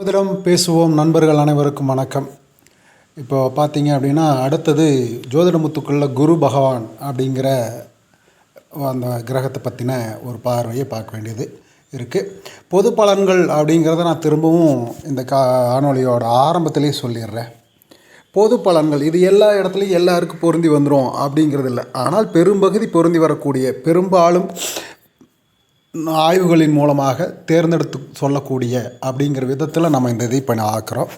ஜோதிடம் பேசுவோம். நண்பர்கள் அனைவருக்கும் வணக்கம். இப்போ பார்த்தீங்க அப்படின்னா அடுத்தது ஜோதிடமுத்துக்குள்ள குரு பகவான் அப்படிங்கிற அந்த கிரகத்தை பற்றின ஒரு பார்வையை பார்க்க வேண்டியது இருக்குது பொது பலன்கள் அப்படிங்கிறத நான் திரும்பவும் இந்த கா காணொலியோட ஆரம்பத்திலே சொல்லிடுறேன். பொது பலன்கள் இது எல்லா இடத்துலையும் எல்லாருக்கும் பொருந்தி வந்துடும் அப்படிங்கிறது இல்லை. ஆனால் பெரும்பகுதி பொருந்தி வரக்கூடிய பெரும்பாலும் ஆய்வுகளின் மூலமாக தேர்ந்தெடுத்து சொல்லக்கூடிய அப்படிங்கிற விதத்தில் நம்ம இந்த இதை பண்ண ஆக்குறோம்.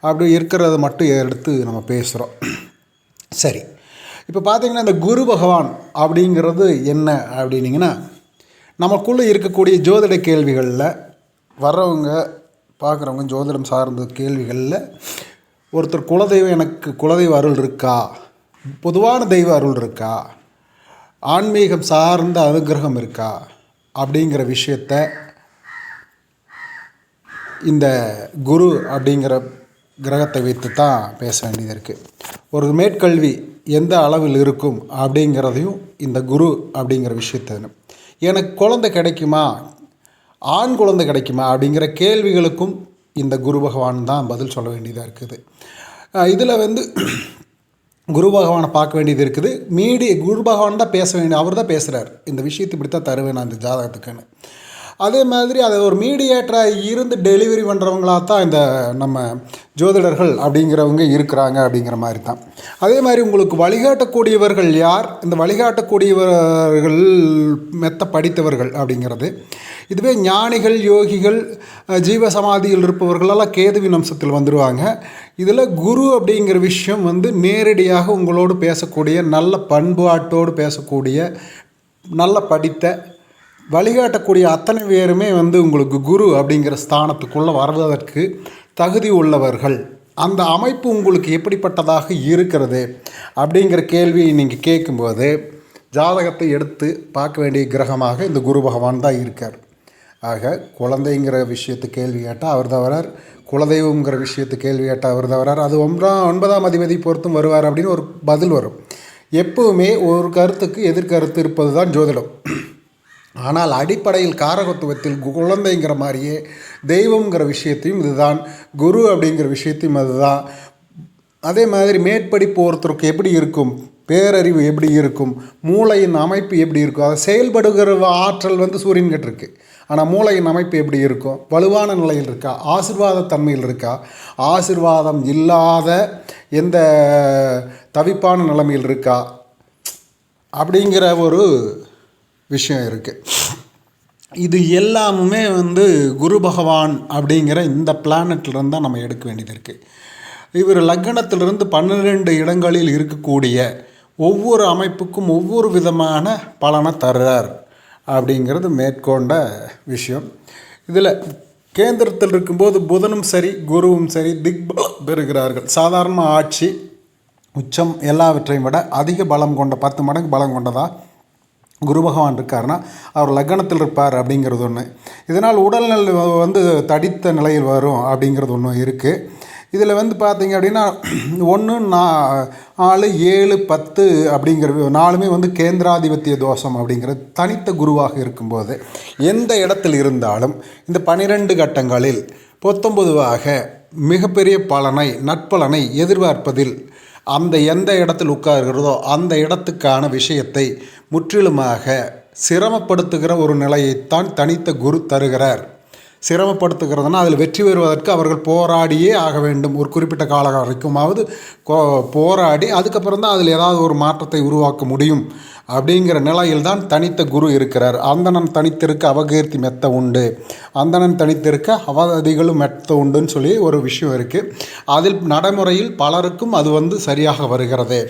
அப்படி இருக்கிறத மட்டும் எடுத்து நம்ம பேசுகிறோம் சரி. இப்போ பார்த்தீங்கன்னா இந்த குரு பகவான் அப்படிங்கிறது என்ன அப்படின்னீங்கன்னா நமக்குள்ளே இருக்கக்கூடிய ஜோதிட கேள்விகளில் வர்றவங்க பார்க்குறவங்க ஜோதிடம் சார்ந்த கேள்விகளில் ஒருத்தர் குலதெய்வம் எனக்கு குலதெய்வ அருள் இருக்கா? பொதுவான தெய்வ அருள் இருக்கா? ஆன்மீகம் சார்ந்த அனுகிரகம் இருக்கா? அப்படிங்கிற விஷயத்த இந்த குரு அப்படிங்கிற கிரகத்தை வைத்து தான் பேச வேண்டியது இருக்குது ஒரு மேற்கல்வி எந்த அளவில் இருக்கும் அப்படிங்கிறதையும் இந்த குரு அப்படிங்கிற விஷயத்த எனக்கு குழந்தை கிடைக்குமா? ஆண் குழந்தை கிடைக்குமா? அப்படிங்கிற கேள்விகளுக்கும் இந்த குரு பகவான் தான் பதில் சொல்ல வேண்டியதாக இருக்குது. இதில் வந்து குரு பகவானை பார்க்க வேண்டியது இருக்குது. மீடி குரு பகவான் தான் பேச வேண்டிய அவர் தான் பேசுகிறார் இந்த விஷயத்தை இப்படி தான் தருவேன் நான் இந்த ஜாதகத்துக்குன்னு. அதே மாதிரி அதை ஒரு மீடியேட்டராக இருந்து டெலிவரி பண்ணுறவங்களா தான் இந்த நம்ம ஜோதிடர்கள் அப்படிங்கிறவங்க இருக்கிறாங்க அப்படிங்கிற மாதிரி தான் அதே மாதிரி உங்களுக்கு வழிகாட்டக்கூடியவர்கள் யார்? இந்த வழிகாட்டக்கூடியவர்கள் மெத்த படித்தவர்கள் அப்படிங்கிறது. இதுவே ஞானிகள் யோகிகள் ஜீவசமாதியில் இருப்பவர்களெல்லாம் கேதுவின் அம்சத்தில் வந்துடுவாங்க இதில் குரு அப்படிங்கிற விஷயம் வந்து நேரடியாக உங்களோடு பேசக்கூடிய நல்ல பண்பாட்டோடு பேசக்கூடிய நல்ல படித்த வழிகாட்டக்கூடிய அத்தனை பேருமே வந்து உங்களுக்கு குரு அப்படிங்கிற ஸ்தானத்துக்குள்ளே வருவதற்கு தகுதி உள்ளவர்கள். அந்த அமைப்பு உங்களுக்கு எப்படிப்பட்டதாக இருக்கிறது அப்படிங்கிற கேள்வியை நீங்கள் கேட்கும்போது ஜாதகத்தை எடுத்து பார்க்க வேண்டிய கிரகமாக இந்த குரு பகவான் தான் இருக்கார். ஆக குழந்தைங்கிற விஷயத்து கேள்வி கேட்டால் அவர் தவறார் குலதெய்வங்கிற விஷயத்து கேள்வி கேட்டால் அவர் தவறார் அது ஒன்றாம் ஒன்பதாம் அதிபதி பொறுத்தும் வருவார் அப்படின்னு ஒரு பதில் வரும். எப்போவுமே ஒரு கருத்துக்கு எதிர்கருத்து இருப்பது தான் ஜோதிடம். ஆனால் அடிப்படையில் காரகத்துவத்தில் குழந்தைங்கிற மாதிரியே தெய்வங்கிற விஷயத்தையும் இதுதான் குரு அப்படிங்கிற விஷயத்தையும் அதுதான். அதே மாதிரி மேற்படிப்பு ஒருத்தருக்கு எப்படி இருக்கும்? பேரறிவு எப்படி இருக்கும்? மூளையின் அமைப்பு எப்படி இருக்கும்? அதை செயல்படுகிற ஆற்றல் வந்து சூரியன்கிட்ட இருக்குது ஆனால் மூளையின் அமைப்பு எப்படி இருக்கும்? வலுவான நிலையில் இருக்கா? ஆசிர்வாத தன்மையில் இருக்கா? ஆசிர்வாதம் இல்லாத எந்த தவிப்பான நிலைமையில் இருக்கா? அப்படிங்கிற ஒரு விஷயம் இருக்குது இது எல்லாமுமே வந்து குரு பகவான் அப்படிங்கிற இந்த பிளானட்லேருந்து தான் நம்ம எடுக்க வேண்டியது இருக்குது இவர் லக்னத்திலிருந்து பன்னிரெண்டு இடங்களில் இருக்கக்கூடிய ஒவ்வொரு அமைப்புக்கும் ஒவ்வொரு விதமான பலனை தர்றார் அப்படிங்கிறது மேற்கொண்ட விஷயம். இதில் கேந்திரத்தில் இருக்கும்போது புதனும் சரி குருவும் சரி திக் பெறுகிறார்கள். சாதாரண ஆட்சி உச்சம் எல்லாவற்றையும் விட அதிக பலம் கொண்ட பத்து மடங்கு பலம் கொண்டதாக குரு பகவான் இருக்காருன்னா அவர் லக்னத்தில் இருப்பார் அப்படிங்கிறது ஒன்று இதனால் உடல்நிலை வந்து தடித்த நிலையில் வரும் அப்படிங்கிறது ஒன்று இருக்குது இதில் வந்து பார்த்தீங்க அப்படின்னா ஒன்று நா நாலு ஏழு பத்து அப்படிங்கிற நாலுமே வந்து கேந்திராதிபத்திய தோஷம் அப்படிங்கிறது தனித்த குருவாக இருக்கும்போது எந்த இடத்தில் இருந்தாலும் இந்த பனிரெண்டு கட்டங்களில் பொத்தொம்பதுவாக மிகப்பெரிய பலனை நட்பலனை எதிர்பார்ப்பதில் அந்த எந்த இடத்தில் உட்காருகிறதோ அந்த இடத்துக்கான விஷயத்தை முற்றிலுமாக சிரமப்படுத்துகிற ஒரு நிலையைத்தான் தனித்த குரு தருகிறார். சிரமப்படுத்துகிறதுனா அதில் வெற்றி பெறுவதற்கு அவர்கள் போராடியே ஆக வேண்டும். ஒரு குறிப்பிட்ட கால வரைக்குமாவது போராடி அதுக்கப்புறம் தான் அதில் ஏதாவது ஒரு மாற்றத்தை உருவாக்க முடியும் அப்படிங்கிற நிலையில்தான் தனித்த குரு இருக்கிறார். அந்தணன் தனித்திருக்க அவகீர்த்தி மெத்த உண்டு. அந்தணன் தனித்திருக்க அவதிகளும் மெத்த உண்டுன்னு சொல்லி ஒரு விஷயம் இருக்குது அதில் நடைமுறையில் பலருக்கும் அது வந்து சரியாக வருகிறது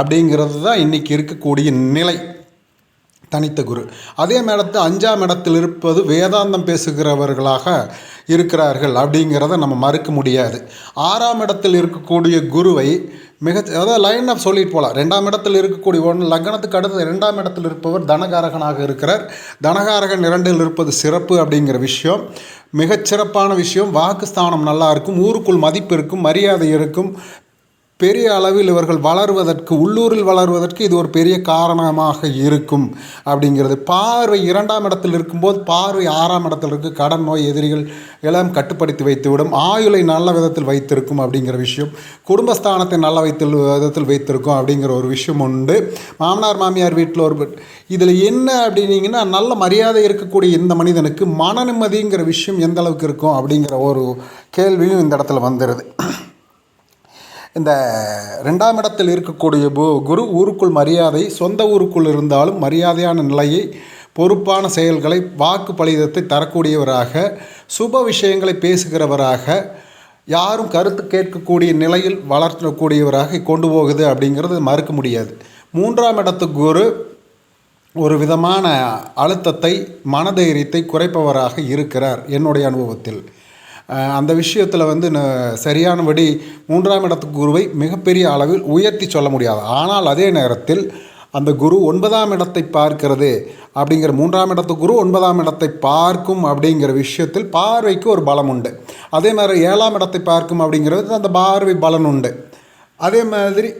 அப்படிங்கிறது தான் இன்றைக்கி இருக்கக்கூடிய நிலை. தனித்த குரு. அதே மேடத்து அஞ்சாம் இடத்தில் இருப்பது வேதாந்தம் பேசுகிறவர்களாக இருக்கிறார்கள் அப்படிங்கிறத நம்ம மறுக்க முடியாது. ஆறாம் இடத்தில் இருக்கக்கூடிய குருவை மிக அதாவது லைன் ஆஃப் சொல்லிட்டு போகலாம் ரெண்டாம் இடத்தில் இருக்கக்கூடிய ஒன்று லக்னத்துக்கு அடுத்து ரெண்டாம் இடத்தில் இருப்பவர் தனகாரகனாக இருக்கிறார். தனகாரகன் இரண்டில் இருப்பது சிறப்பு அப்படிங்கிற விஷயம். மிகச்சிறப்பான விஷயம். வாக்குஸ்தானம் நல்லா இருக்கும். ஊருக்குள் மதிப்பு இருக்கும். மரியாதை இருக்கும். பெரிய அளவில் இவர்கள் வளருவதற்கு உள்ளூரில் வளருவதற்கு இது ஒரு பெரிய காரணமாக இருக்கும் அப்படிங்கிறது. பார்வை இரண்டாம் இடத்தில் இருக்கும்போது பார்வை ஆறாம் இடத்தில் இருக்கு. கடன் நோய் எதிரிகள் எல்லாம் கட்டுப்படுத்தி வைத்துவிடும். ஆயுளை நல்ல விதத்தில் வைத்திருக்கும் அப்படிங்கிற விஷயம். குடும்பஸ்தானத்தை நல்ல வைத்தில் விதத்தில் வைத்திருக்கும் அப்படிங்கிற ஒரு விஷயம் உண்டு. மாமனார் மாமியார் வீட்டில் ஒரு இதில் என்ன அப்படின்னீங்கன்னா நல்ல மரியாதை இருக்கக்கூடிய இந்த மனிதனுக்கு மன நிம்மதிங்கிற விஷயம் எந்த அளவுக்கு இருக்கும் அப்படிங்கிற ஒரு கேள்வியும் இந்த இடத்துல வந்துடுது இந்த ரெண்டாம் இடத்தில் இருக்கக்கூடிய குரு ஊருக்குள் மரியாதை சொந்த ஊருக்குள் இருந்தாலும் மரியாதையான நிலையை பொறுப்பான செயல்களை வாக்கு பலிதத்தை தரக்கூடியவராக சுப விஷயங்களை பேசுகிறவராக யாரும் கருத்து கேட்கக்கூடிய நிலையில் வளர்த்தக்கூடியவராக கொண்டு போகுது அப்படிங்கிறது மறுக்க முடியாது. மூன்றாம் இடத்து குரு ஒரு விதமான அழுத்தத்தை மனதைரியத்தை குறைப்பவராக இருக்கிறார் என்னுடைய அனுபவத்தில். அந்த விஷயத்தில் வந்து ந- சரியானபடி மூன்றாம் இடத்து குருவை மிகப்பெரிய அளவில் உயர்த்தி சொல்ல முடியாது. ஆனால் அதே நேரத்தில் அந்த குரு ஒன்பதாம் இடத்தை பார்க்கிறது அப்படிங்கிற மூன்றாம் இடத்து குரு ஒன்பதாம் இடத்தை பார்க்கும் அப்படிங்கிற விஷயத்தில் பார்வைக்கு ஒரு பலம் உண்டு. அதே மாதிரி ஏழாம் இடத்தை பார்க்கும் அப்படிங்கிறது அந்த பார்வை பலன் உண்டு. அதே மாதிரி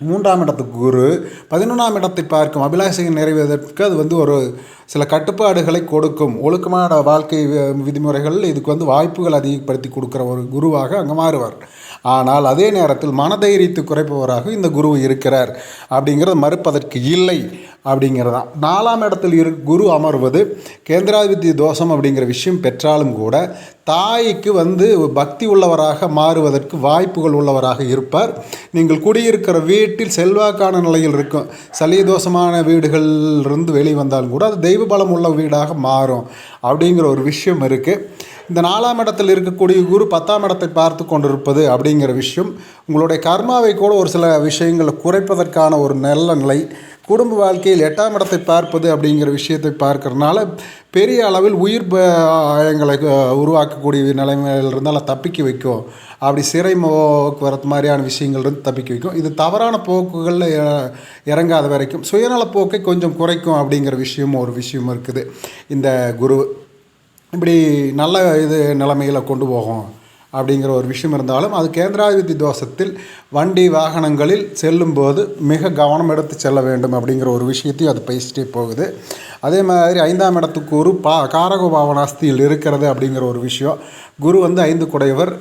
மூன்றாம் இடத்துக்கு குரு பதினொன்றாம் இடத்தை பார்க்கும் அபிலாஷையை நிறைவேறுவதற்கு அது வந்து ஒரு சில கட்டுப்பாடுகளை கொடுக்கும். ஒழுக்கமான வாழ்க்கை வி- விதிமுறைகள் இதுக்கு வந்து வாய்ப்புகள் அதிகப்படுத்தி கொடுக்குற ஒரு குருவாக அங்கே மாறுவார். ஆனால் அதே நேரத்தில் மனதைரியத்தை குறைப்பவராக இந்த குரு இருக்கிறார். அப்படிங்கிறது மறுப்பதற்கு இல்லை அப்படிங்கிறதான். நாலாம் இடத்தில் இரு குரு அமர்வது கேந்திராதிபத்திய தோஷம் அப்படிங்கிற விஷயம் பெற்றாலும் கூட தாய்க்கு வந்து பக்தி உள்ளவராக மாறுவதற்கு வாய்ப்புகள் உள்ளவராக இருப்பார். நீங்கள் குடியிருக்கிற வீட்டில் செல்வாக்கான நிலையில் இருக்கும். சளி தோஷமான வீடுகளிலிருந்து வெளியே வந்தாலும் கூட அது தெய்வ பலம் உள்ள வீடாக மாறும் அப்படிங்கிற ஒரு விஷயம் இருக்குது இந்த நாலாம் இடத்தில் இருக்கக்கூடிய குரு பத்தாம் இடத்தை பார்த்து கொண்டிருப்பது அப்படிங்கிற விஷயம். உங்களுடைய கர்மாவை கூட ஒரு சில விஷயங்களை குறைப்பதற்கான ஒரு நல்ல நிலை. குடும்ப வாழ்க்கையில் எட்டாம் இடத்தை பார்ப்பது அப்படிங்கிற விஷயத்தை பார்க்கறதுனால பெரிய அளவில் உயிர் பயங்களை உருவாக்கக்கூடிய நிலைமையில் இருந்தால் தப்பிக்க வைக்கும். அப்படி சிறை போக்குவரத்து மாதிரியான விஷயங்கள் இருந்து தப்பிக்க வைக்கும். இது தவறான போக்குகளில் இறங்காத வரைக்கும் சுயநல போக்கை கொஞ்சம் குறைக்கும் அப்படிங்கிற விஷயமும் ஒரு விஷயம் இருக்குது. இந்த குரு இப்படி நல்ல இது நிலைமையில் கொண்டு போகும். அப்படிங்கிற ஒரு விஷயம் இருந்தாலும் அது கேந்திராதிபதி தோஷத்தில் வண்டி வாகனங்களில் செல்லும்போது மிக கவனம் எடுத்து செல்ல வேண்டும் அப்படிங்கிற ஒரு விஷயத்தையும் அது பேசிட்டே போகுது. அதே மாதிரி ஐந்தாம் இடத்துக்கு ஒரு பா காரக பாவனாஸ்தியில் இருக்கிறது அப்படிங்கிற ஒரு விஷயம். குரு வந்து ஐந்து குடையவர்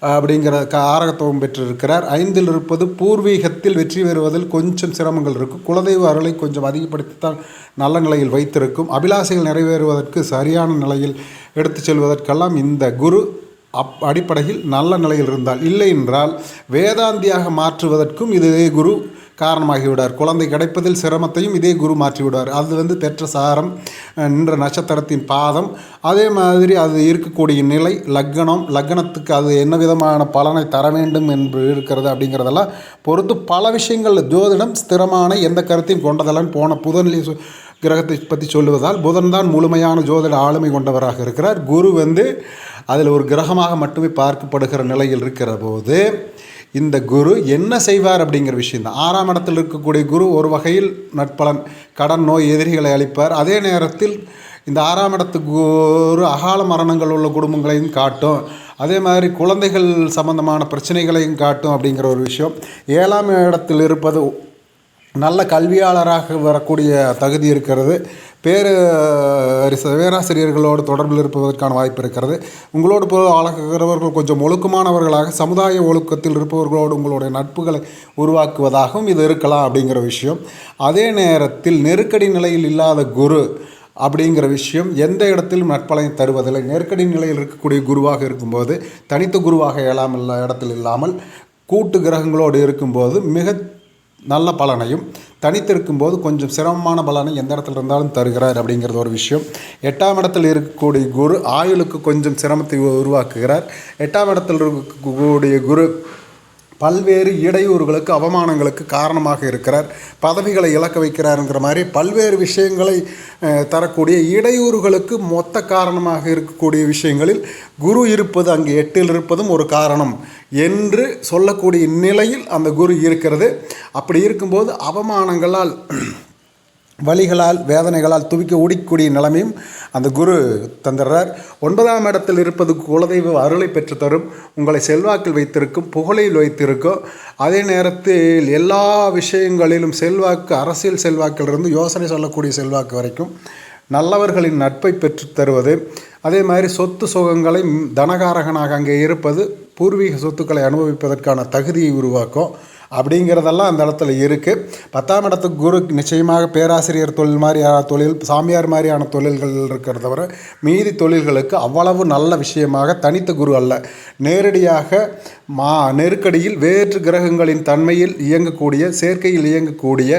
அப்படிங்கிற காரகத்துவம் பெற்றிருக்கிறார். ஐந்தில் இருப்பது பூர்வீகத்தில் வெற்றி பெறுவதில் கொஞ்சம் சிரமங்கள் இருக்கும். குலதெய்வ அருளை கொஞ்சம் அதிகப்படுத்தித்தான் நல்ல நிலையில் வைத்திருக்கும். அபிலாசைகள் நிறைவேறுவதற்கு சரியான நிலையில் எடுத்து செல்வதற்கெல்லாம் இந்த குரு அப் அடிப்படையில் நல்ல நிலையில் இருந்தால் இல்லை என்றால் வேதாந்தியாக மாற்றுவதற்கும் இதே குரு காரணமாகிவிடார். குழந்தை கிடைப்பதில் சிரமத்தையும் இதே குரு மாற்றிவிடுவார். அது வந்து பெற்ற சாரம் நின்ற நட்சத்திரத்தின் பாதம் அதே மாதிரி அது இருக்கக்கூடிய நிலை லக்னம் லக்னத்துக்கு அது என்ன விதமான பலனை தர வேண்டும் என்று இருக்கிறது அப்படிங்கிறதெல்லாம் பொறுத்து பல விஷயங்கள் ஜோதிடம் ஸ்திரமான எந்த கருத்தையும் கொண்டதெல்லாம் போன புதன்லி கிரகத்தை பற்றி சொல்லுவதால் புதன் தான் முழுமையான ஜோதிட ஆளுமை கொண்டவராக இருக்கிறார். குரு வந்து அதில் ஒரு கிரகமாக மட்டுமே பார்க்கப்படுகிற நிலையில் இருக்கிற போது இந்த குரு என்ன செய்வார் அப்படிங்கிற விஷயம் தான் ஆறாம் இடத்தில் இருக்கக்கூடிய குரு ஒரு வகையில் நட்பலன் கடன் நோய் எதிரிகளை அளிப்பார் அதே நேரத்தில் இந்த ஆறாம் இடத்து குரு அகால மரணங்கள் உள்ள குடும்பங்களையும் காட்டும். அதே மாதிரி குழந்தைகள் சம்பந்தமான பிரச்சனைகளையும் காட்டும் அப்படிங்கிற ஒரு விஷயம். ஏழாம் இடத்தில் இருப்பது நல்ல கல்வியாளராக வரக்கூடிய தகுதி இருக்கிறது. பேர் பேராசிரியர்களோடு தொடர்பில் இருப்பதற்கான வாய்ப்பு இருக்கிறது. உங்களோடு போல் ஆளுகிறவர்கள் கொஞ்சம் ஒழுக்கமானவர்களாக சமுதாய ஒழுக்கத்தில் இருப்பவர்களோடு உங்களுடைய நட்புகளை உருவாக்குவதாகவும் இது இருக்கலாம் அப்படிங்கிற விஷயம். அதே நேரத்தில் நெருக்கடி நிலையில் இல்லாத குரு அப்படிங்கிற விஷயம் எந்த இடத்திலும் நட்பலனை தருவதில்லை. நெருக்கடி நிலையில் இருக்கக்கூடிய குருவாக இருக்கும்போது தனித்த குருவாக இயலாமல் இடத்தில் இல்லாமல் கூட்டு கிரகங்களோடு இருக்கும்போது மிக நல்ல பலனையும் தனித்திருக்கும் போது கொஞ்சம் சிரமமான பலனை எந்த இடத்துல இருந்தாலும் தருகிறார் அப்படிங்கிறது ஒரு விஷயம். எட்டாம் இடத்தில் இருக்கக்கூடிய குரு ஆயுளுக்கு கொஞ்சம் சிரமத்தை உருவாக்குகிறார். எட்டாம் இடத்தில் இருக்கக்கூடிய குரு பல்வேறு இடையூறுகளுக்கு அவமானங்களுக்கு காரணமாக இருக்கிறார். பதவிகளை இழக்க வைக்கிறாருங்கிற மாதிரி பல்வேறு விஷயங்களை தரக்கூடிய இடையூறுகளுக்கு மொத்த காரணமாக இருக்கக்கூடிய விஷயங்களில் குரு இருப்பது அங்கே எட்டில் இருப்பதும் ஒரு காரணம். என்று சொல்லக்கூடிய நிலையில் அந்த குரு இருக்கிறது. அப்படி இருக்கும்போது அவமானங்களால் வலிகளால் வேதனைகளால் துவிக்க ஓடிக்கூடிய நிலைமையும் அந்த குரு தந்துடுறார். ஒன்பதாம் இடத்தில் இருப்பது குலதெய்வ அருளை பெற்று தரும். உங்களை செல்வாக்கில் வைத்திருக்கும் புகழில் வைத்திருக்கும். அதே நேரத்தில் எல்லா விஷயங்களிலும் செல்வாக்கு அரசியல் செல்வாக்கிலிருந்து யோசனை சொல்லக்கூடிய செல்வாக்கு வரைக்கும் நல்லவர்களின் நட்பை பெற்று தருவது. அதே மாதிரி சொத்து சுகங்களை தனகாரகனாக அங்கே இருப்பது பூர்வீக சொத்துக்களை அனுபவிப்பதற்கான தகுதியை உருவாக்கும். அப்படிங்கிறதெல்லாம் அந்த இடத்துல இருக்குது பத்தாம் இடத்துக்கு குரு நிச்சயமாக பேராசிரியர் தொழில் மாதிரியான தொழில் சாமியார் மாதிரியான தொழில்கள் இருக்கிறத தவிர மீதி தொழில்களுக்கு அவ்வளவு நல்ல விஷயமாக தனித்த குரு அல்ல. நேரடியாக மா நெருக்கடியில் வேற்று கிரகங்களின் தன்மையில் இயங்கக்கூடிய சேர்க்கையில் இயங்கக்கூடிய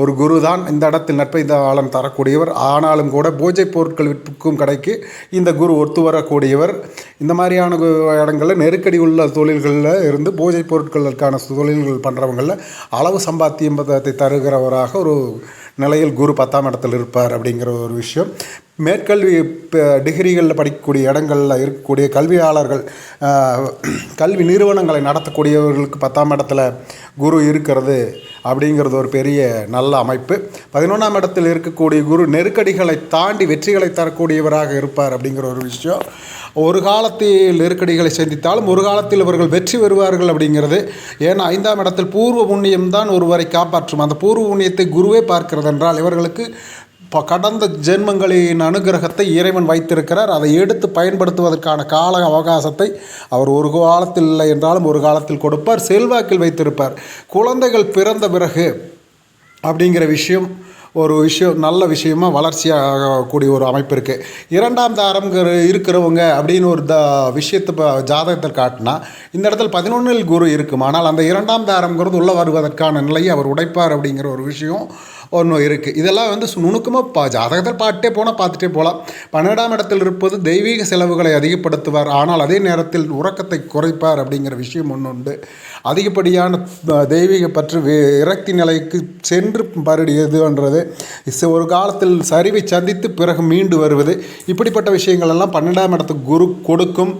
ஒரு குரு தான் இந்த இடத்தில் நட்பை தாளன் தரக்கூடியவர். ஆனாலும் கூட பூஜை பொருட்கள் விற்கும் கடைக்கு இந்த குரு ஒத்து வரக்கூடியவர். இந்த மாதிரியான இடங்களில் நெருக்கடி உள்ள தொழில்களில் இருந்து பூஜை பொருட்களுக்கான தொழில்கள் பண்ணுறவங்களில் அளவு சம்பாத்தியம் பதத்தை தருகிறவராக ஒரு நிலையில் குரு பத்தாம் இடத்தில் இருப்பார் அப்படிங்கிற ஒரு விஷயம். மேற்கல்வி டிகிரிகளில் படிக்கக்கூடிய இடங்களில் இருக்கக்கூடிய கல்வியாளர்கள் கல்வி நிறுவனங்களை நடத்தக்கூடியவர்களுக்கு பத்தாம் இடத்துல குரு இருக்கிறது அப்படிங்கிறது ஒரு பெரிய நல்ல அமைப்பு. பதினொன்றாம் இடத்தில் இருக்கக்கூடிய குரு நெருக்கடிகளை தாண்டி வெற்றிகளை தரக்கூடியவராக இருப்பார் அப்படிங்கிற ஒரு விஷயம். ஒரு காலத்தில் நெருக்கடிகளை சந்தித்தாலும் ஒரு காலத்தில் இவர்கள் வெற்றி பெறுவார்கள் அப்படிங்கிறது. ஏன்னா ஐந்தாம் இடத்தில் பூர்வ புண்ணியம் தான் ஒருவரை காப்பாற்றும். அந்த பூர்வ புண்ணியத்தை குருவே பார்க்கிறது என்றால் இவர்களுக்கு இப்போ கடந்த ஜென்மங்களின் அனுகிரகத்தை இறைவன் வைத்திருக்கிறார். அதை எடுத்து பயன்படுத்துவதற்கான கால அவகாசத்தை அவர் ஒரு காலத்தில் இல்லை என்றாலும் ஒரு காலத்தில் கொடுப்பார். செல்வாக்கில் வைத்திருப்பார். குழந்தைகள் பிறந்த பிறகு அப்படிங்கிற விஷயம் ஒரு விஷயம் நல்ல விஷயமா வளர்ச்சியாகக்கூடிய ஒரு அமைப்பு இருக்குது இரண்டாம் தாரம்ங்கிற இருக்கிறவங்க அப்படின்னு ஒரு த விஷயத்தை இப்போ ஜாதகத்தில் காட்டினா இந்த இடத்துல பதினொன்றில் குரு இருக்கும் ஆனால் அந்த இரண்டாம் தாரம்ங்கிறது உள்ளே வருவதற்கான நிலையை அவர் உடைப்பார் அப்படிங்கிற ஒரு விஷயம் ஒன்று இருக்குது இதெல்லாம் வந்து நுணுக்கமாக பா ஜாதகத்தில் பார்த்துட்டே போனால் பார்த்துட்டே போகலாம் பன்னெண்டாம் இடத்தில் இருப்பது தெய்வீக செலவுகளை அதிகப்படுத்துவார். ஆனால் அதே நேரத்தில் உறக்கத்தை குறைப்பார் அப்படிங்கிற விஷயம் ஒன்று உண்டு. அதிகப்படியான தெய்வீக பற்று இறக்தி விரக்தி நிலைக்கு சென்று பருடியதுன்றது. ஒரு காலத்தில் சரிவை சந்தித்து பிறகு மீண்டு வருவது. இப்படிப்பட்ட விஷயங்கள் எல்லாம் பன்னெண்டாம் இடத்துக்கு குரு கொடுக்கும்.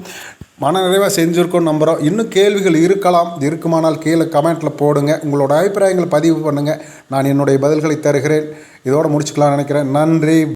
மனநிறைவாக செஞ்சுருக்கோம் நம்புகிறோம் இன்னும் கேள்விகள் இருக்கலாம். இருக்குமானால் கீழே கமெண்ட்டில் போடுங்க. உங்களோட அபிப்பிராயங்களை பதிவு பண்ணுங்கள் நான் என்னுடைய பதில்களை தருகிறேன். இதோடு முடிச்சுக்கலாம்னு நினைக்கிறேன். நன்றி.